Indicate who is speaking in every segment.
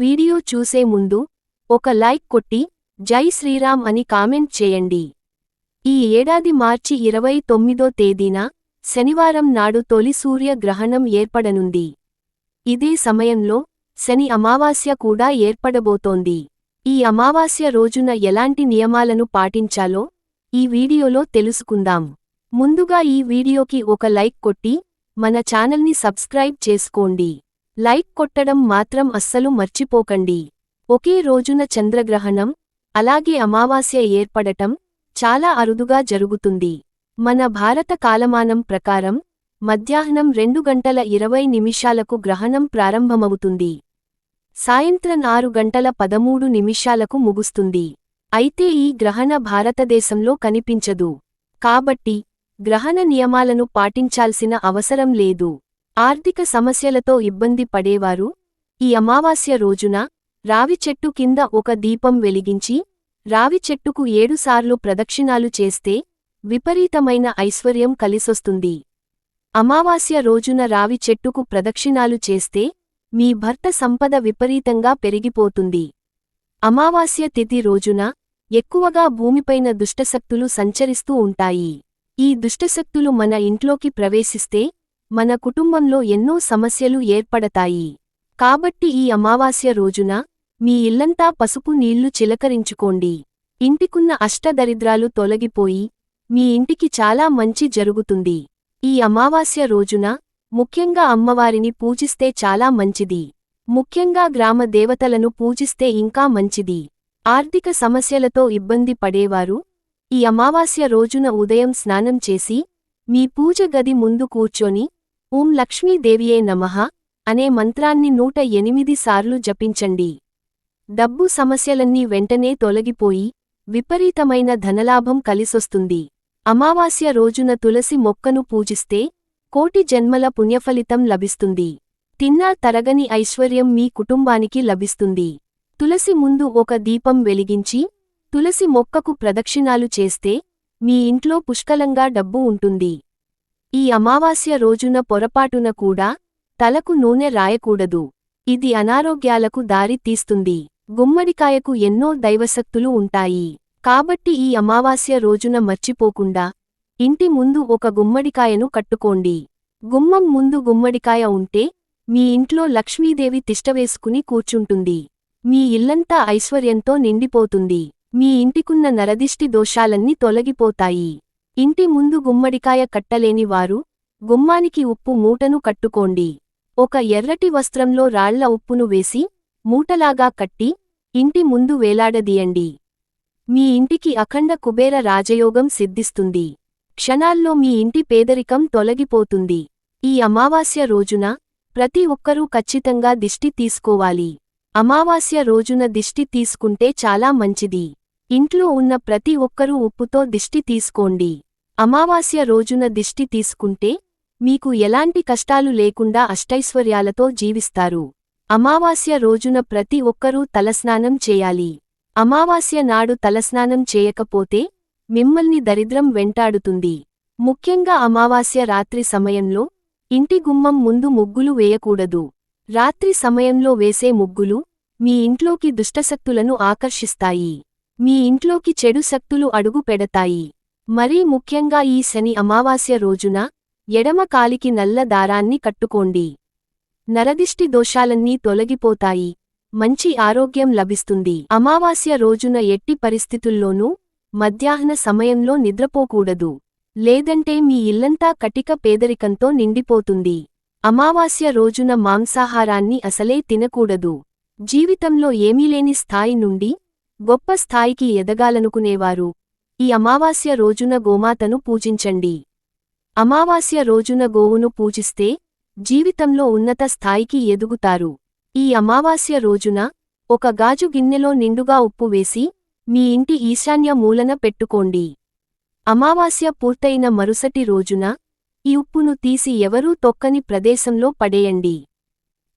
Speaker 1: Video చూసే ముందు ఒక లైక్ కొట్టి జై శ్రీరామ్ అని కామెంట్ చేయండి. ఈ ఏడాది మార్చి ఇరవై తొమ్మిదో తేదీన శనివారం నాడు తొలి సూర్య గ్రహణం ఏర్పడనుంది. ఇదే సమయంలో శని అమావాస్య కూడా ఏర్పడబోతోంది. ఈ అమావాస్య రోజున ఎలాంటి నియమాలను పాటించాలో ఈ వీడియోలో తెలుసుకుందాం. ముందుగా ఈ వీడియోకి ఒక లైక్ కొట్టి మన ఛానల్ని సబ్స్క్రైబ్ చేసుకోండి. లైక్ కొట్టడం మాత్రం అస్సలు మర్చిపోకండి. ఒకే రోజున చంద్రగ్రహణం అలాగే అమావాస్య ఏర్పడటం చాలా అరుదుగా జరుగుతుంది. మన భారత కాలమానం ప్రకారం మధ్యాహ్నం రెండు గంటల ఇరవై నిమిషాలకు గ్రహణం ప్రారంభమవుతుంది. సాయంత్రం ఆరు గంటల పదమూడు నిమిషాలకు ముగుస్తుంది. అయితే ఈ గ్రహణ భారతదేశంలో కనిపించదు. కాబట్టి గ్రహణ నియమాలను పాటించాల్సిన అవసరం లేదు. ఆర్థిక సమస్యలతో ఇబ్బంది పడేవారు. ఈ అమావాస్య రోజున రావి చెట్టు కింద ఒక దీపం వెలిగించి రావి చెట్టుకు ఏడుసార్లు ప్రదక్షిణాలు చేస్తే విపరీతమైన ఐశ్వర్యం కలిసొస్తుంది. అమావాస్య రోజున రావి చెట్టుకు ప్రదక్షిణాలు చేస్తే మీ భర్త సంపద విపరీతంగా పెరిగిపోతుంది. అమావాస్య తిథి రోజున ఎక్కువగా భూమిపైన దుష్టశక్తులు సంచరిస్తూ ఉంటాయి. ఈ దుష్టశక్తులు మన ఇంట్లోకి ప్రవేశిస్తే మన కుటుంబంలో ఎన్నో సమస్యలు ఏర్పడతాయి. కాబట్టి ఈ అమావాస్య రోజున మీ ఇల్లంతా పసుపు నీళ్ళు చిలకరించుకోండి. ఇంటికున్న అష్టదరిద్రాలు తొలగిపోయి మీ ఇంటికి చాలా మంచి జరుగుతుంది. ఈ అమావాస్య రోజున ముఖ్యంగా అమ్మవారిని పూజిస్తే చాలా మంచిది. ముఖ్యంగా గ్రామ దేవతలను పూజిస్తే ఇంకా మంచిది. ఆర్థిక సమస్యలతో ఇబ్బంది పడేవారు ఈ అమావాస్య రోజున ఉదయం స్నానం చేసి మీ పూజ గది ముందు కూర్చొని ఓం లక్ష్మీదేవియే నమః అనే మంత్రాన్ని నూట ఎనిమిది సార్లు జపించండి. డబ్బు సమస్యలన్నీ వెంటనే తొలగిపోయి విపరీతమైన ధనలాభం కలిసొస్తుంది. అమావాస్య రోజున తులసి మొక్కను పూజిస్తే కోటి జన్మల పుణ్యఫలితం లభిస్తుంది. తిన్నా తరగని ఐశ్వర్యం మీ కుటుంబానికి లభిస్తుంది. తులసి ముందు ఒక దీపం వెలిగించి తులసి మొక్కకు ప్రదక్షిణాలు చేస్తే మీ ఇంట్లో పుష్కలంగా డబ్బు ఉంటుంది. ఈ అమావాస్య రోజున పొరపాటున కూడా తలకు నూనె రాయకూడదు. ఇది అనారోగ్యాలకు దారి తీస్తుంది. గుమ్మడికాయకు ఎన్నో దైవశక్తులు ఉంటాయి. కాబట్టి ఈ అమావాస్య రోజున మర్చిపోకుండా ఇంటి ముందు ఒక గుమ్మడికాయను కట్టుకోండి. గుమ్మం ముందు గుమ్మడికాయ ఉంటే మీ ఇంట్లో లక్ష్మీదేవి తిష్టవేసుకుని కూర్చుంటుంది. మీ ఇల్లంతా ఐశ్వర్యంతో నిండిపోతుంది. మీ ఇంటికున్న నరదిష్టి దోషాలన్నీ తొలగిపోతాయి. ఇంటి ముందు గుమ్మడికాయ కట్టలేని వారు గుమ్మానికి ఉప్పు మూటను కట్టుకోండి. ఒక ఎర్రటి వస్త్రంలో రాళ్ళ ఉప్పును వేసి మూటలాగా కట్టి ఇంటి ముందు వేలాడదీయండి. మీ ఇంటికి అఖండ కుబేర రాజయోగం సిద్ధిస్తుంది. క్షణాల్లో మీ ఇంటి పేదరికం తొలగిపోతుంది. ఈ అమావాస్య రోజున ప్రతి ఒక్కరూ ఖచ్చితంగా దిష్టి తీసుకోవాలి. అమావాస్య రోజున దిష్టి తీసుకుంటే చాలా మంచిది. ఇంట్లో ఉన్న ప్రతి ఒక్కరూ ఉప్పుతో దిష్టి తీసుకోండి. అమావాస్య రోజున దిష్టి తీసుకుంటే మీకు ఎలాంటి కష్టాలు లేకుండా అష్టైశ్వర్యాలతో జీవిస్తారు. అమావాస్య రోజున ప్రతి ఒక్కరూ తలస్నానం చేయాలి. అమావాస్య నాడు తలస్నానం చేయకపోతే మిమ్మల్ని దరిద్రం వెంటాడుతుంది. ముఖ్యంగా అమావాస్య రాత్రి సమయంలో ఇంటి గుమ్మం ముందు ముగ్గులు వేయకూడదు. రాత్రి సమయంలో వేసే ముగ్గులు మీ ఇంట్లోకి దుష్టశక్తులను ఆకర్షిస్తాయి. మీ ఇంట్లోకి చెడు శక్తులు అడుగు పెడతాయి. మరీ ముఖ్యంగా ఈ శని అమావాస్య రోజున ఎడమ కాలికి నల్ల దారాన్ని కట్టుకోండి. నరదిష్టి దోషాలన్నీ తొలగిపోతాయి. మంచి ఆరోగ్యం లభిస్తుంది. అమావాస్య రోజున ఎట్టి పరిస్థితుల్లోనూ మధ్యాహ్న సమయంలో నిద్రపోకూడదు. లేదంటే మీ ఇల్లంతా కటిక పేదరికంతో నిండిపోతుంది. అమావాస్య రోజున మాంసాహారాన్ని అసలే తినకూడదు. జీవితంలో ఏమీలేని స్థాయి నుండి గొప్ప స్థాయికి ఎదగాలనుకునేవారు. ఈ అమావాస్య రోజున గోమాతను పూజించండి. అమావాస్య రోజున గోవును పూజిస్తే జీవితంలో ఉన్నత స్థాయికి ఎదుగుతారు. ఈ అమావాస్య రోజున ఒక గాజు గిన్నెలో నిండుగా ఉప్పు వేసి మీ ఇంటి ఈశాన్య మూలన పెట్టుకోండి. అమావాస్య పూర్తయిన మరుసటి రోజున ఈ ఉప్పును తీసి ఎవరూ తొక్కని ప్రదేశంలో పడేయండి.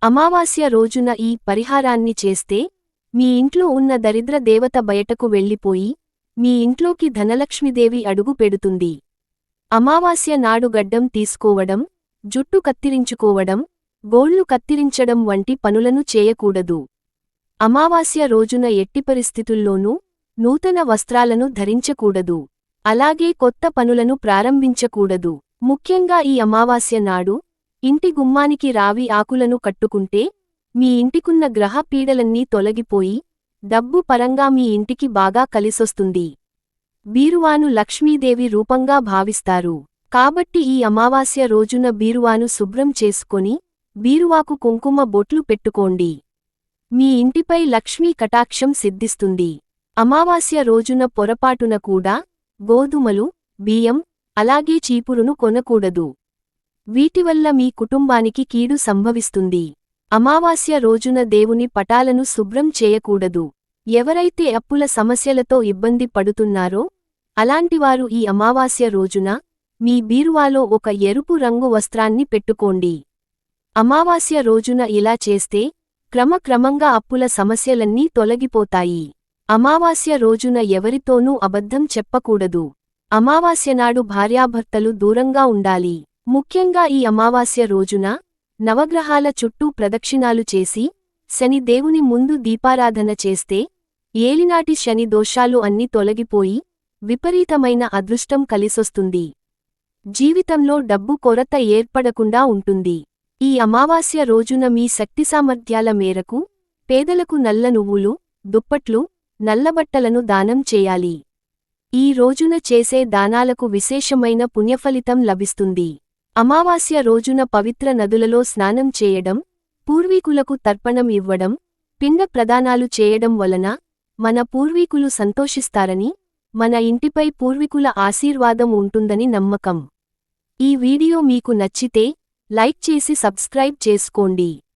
Speaker 1: అమావాస్య రోజున ఈ పరిహారాన్ని చేస్తే మీ ఇంట్లో ఉన్న దరిద్ర దేవత బయటకు వెళ్ళిపోయి మీ ఇంట్లోకి ధనలక్ష్మిదేవి అడుగు పెడుతుంది. అమావాస్య నాడు గడ్డం తీసుకోవడం జుట్టు కత్తిరించుకోవడం గోళ్ళు కత్తిరించడం వంటి పనులను చేయకూడదు. అమావాస్య రోజున ఎట్టి పరిస్థితుల్లోనూ నూతన వస్త్రాలను ధరించకూడదు. అలాగే కొత్త పనులను ప్రారంభించకూడదు. ముఖ్యంగా ఈ అమావాస్య నాడు ఇంటి గుమ్మానికి రావి ఆకులను కట్టుకుంటే మీ ఇంటికున్న గ్రహ పీడలన్నీ తొలగిపోయి డబ్బు పరంగా మీ ఇంటికి బాగా కలిసొస్తుంది. బీరువాను లక్ష్మీదేవి రూపంగా భావిస్తారు. కాబట్టి ఈ అమావాస్య రోజున బీరువాను శుభ్రం చేసుకొని బీరువాకు కుంకుమ బొట్లు పెట్టుకోండి. మీ ఇంటిపై లక్ష్మీ కటాక్షం సిద్ధిస్తుంది. అమావాస్య రోజున పొరపాటున కూడా గోధుమలు బియ్యం అలాగే చీపురును కొనకూడదు. వీటివల్ల మీ కుటుంబానికి కీడు సంభవిస్తుంది. అమావాస్య రోజున దేవుని పటాలను శుభ్రం చేయకూడదు. ఎవరైతే అప్పుల సమస్యలతో ఇబ్బంది పడుతున్నారో అలాంటివారు ఈ అమావాస్య రోజున మీ బీరువాలో ఒక ఎరుపు రంగు వస్త్రాన్ని పెట్టుకోండి. అమావాస్య రోజున ఇలా చేస్తే క్రమక్రమంగా అప్పుల సమస్యలన్నీ తొలగిపోతాయి. అమావాస్య రోజున ఎవరితోనూ అబద్ధం చెప్పకూడదు. అమావాస్యనాడు భార్యాభర్తలు దూరంగా ఉండాలి. ముఖ్యంగా ఈ అమావాస్య రోజున నవగ్రహాల చుట్టూ ప్రదక్షిణాలు చేసి శని దేవుని ముందు దీపారాధన చేస్తే ఏలినాటి శని దోషాలు అన్ని తొలగిపోయి విపరీతమైన అదృష్టం కలిసొస్తుంది. జీవితంలో డబ్బు కొరత ఏర్పడకుండా ఉంటుంది. ఈ అమావాస్య రోజున మీ శక్తి సామర్థ్యాల మేరకు పేదలకు నల్ల నువ్వులు దుప్పట్లు నల్లబట్టలను దానం చేయాలి. ఈ రోజున చేసే దానాలకు విశేషమైన పుణ్యఫలితం లభిస్తుంది. అమావాస్య రోజున పవిత్ర నదులలో స్నానం చేయడం పూర్వీకులకు తర్పణం ఇవ్వడం పిండ ప్రదానాలు చేయడం వలన మన పూర్వీకులు సంతోషిస్తారని మన ఇంటిపై పూర్వీకుల ఆశీర్వాదం ఉంటుందని నమ్మకం. ఈ వీడియో మీకు నచ్చితే లైక్ చేసి సబ్స్క్రైబ్ చేసుకోండి.